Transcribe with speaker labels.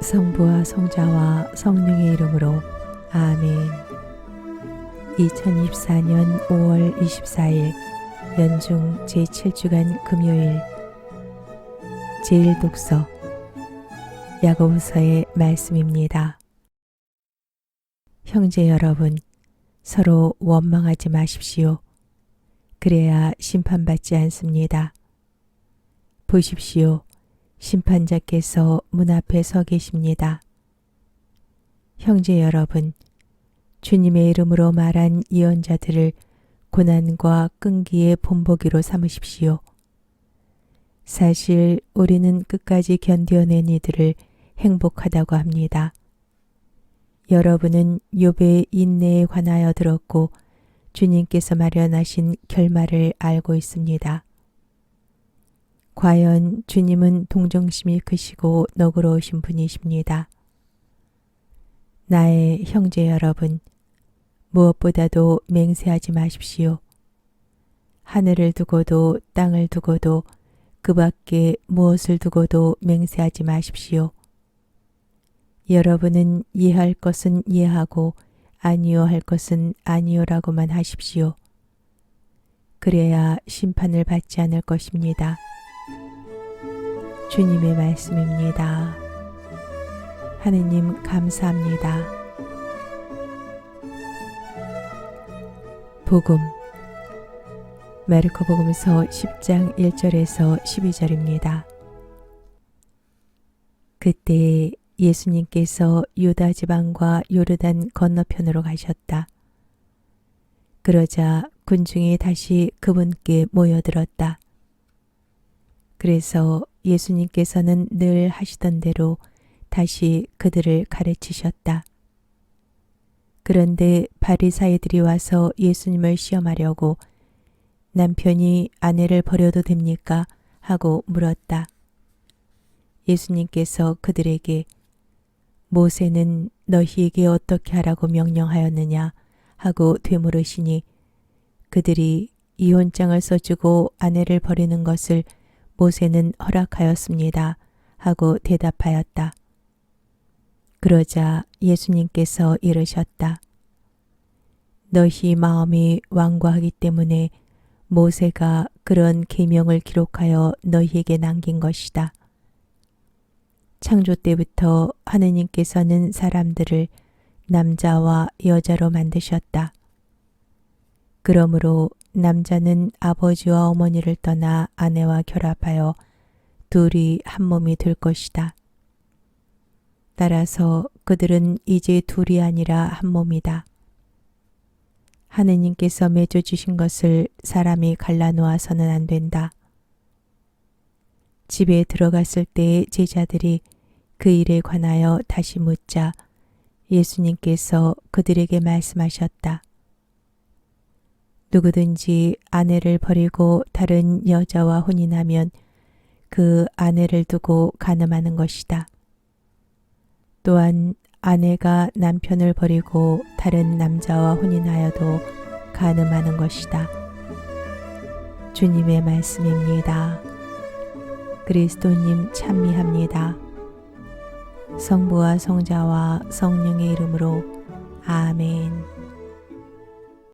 Speaker 1: 성부와 성자와 성령의 이름으로 아멘. 2024년 5월 24일 연중 제7주간 금요일 제1독서 야고보서의 말씀입니다. 형제 여러분 서로 원망하지 마십시오. 그래야 심판받지 않습니다. 보십시오. 심판자께서 문 앞에 서 계십니다. 형제 여러분, 주님의 이름으로 말한 예언자들을 고난과 끈기의 본보기로 삼으십시오. 사실 우리는 끝까지 견뎌낸 이들을 행복하다고 합니다. 여러분은 욥의 인내에 관하여 들었고 주님께서 마련하신 결말을 알고 있습니다. 과연 주님은 동정심이 크시고 너그러우신 분이십니다. 나의 형제 여러분, 무엇보다도 맹세하지 마십시오. 하늘을 두고도 땅을 두고도 그 밖에 무엇을 두고도 맹세하지 마십시오. 여러분은 이해할 것은 이해하고 아니요 할 것은 아니요라고만 하십시오. 그래야 심판을 받지 않을 것입니다. 주님의 말씀입니다. 하느님 감사합니다. 복음 마르코 복음서 10장 1절에서 12절입니다. 그때 예수님께서 유다 지방과 요르단 건너편으로 가셨다. 그러자 군중이 다시 그분께 모여들었다. 그래서 예수님께서는 늘 하시던 대로 다시 그들을 가르치셨다. 그런데 바리사이들이 와서 예수님을 시험하려고 남편이 아내를 버려도 됩니까? 하고 물었다. 예수님께서 그들에게 모세는 너희에게 어떻게 하라고 명령하였느냐 하고 되물으시니 그들이 이혼장을 써주고 아내를 버리는 것을 모세는 허락하였습니다. 하고 대답하였다. 그러자 예수님께서 이르셨다. 너희 마음이 완고하기 때문에 모세가 그런 계명을 기록하여 너희에게 남긴 것이다. 창조 때부터 하느님께서는 사람들을 남자와 여자로 만드셨다. 그러므로 남자는 아버지와 어머니를 떠나 아내와 결합하여 둘이 한 몸이 될 것이다. 따라서 그들은 이제 둘이 아니라 한 몸이다. 하느님께서 맺어주신 것을 사람이 갈라놓아서는 안 된다. 집에 들어갔을 때 제자들이 그 일에 관하여 다시 묻자 예수님께서 그들에게 말씀하셨다. 누구든지 아내를 버리고 다른 여자와 혼인하면 그 아내를 두고 간음하는 것이다. 또한 아내가 남편을 버리고 다른 남자와 혼인하여도 간음하는 것이다. 주님의 말씀입니다. 그리스도님 찬미합니다. 성부와 성자와 성령의 이름으로 아멘.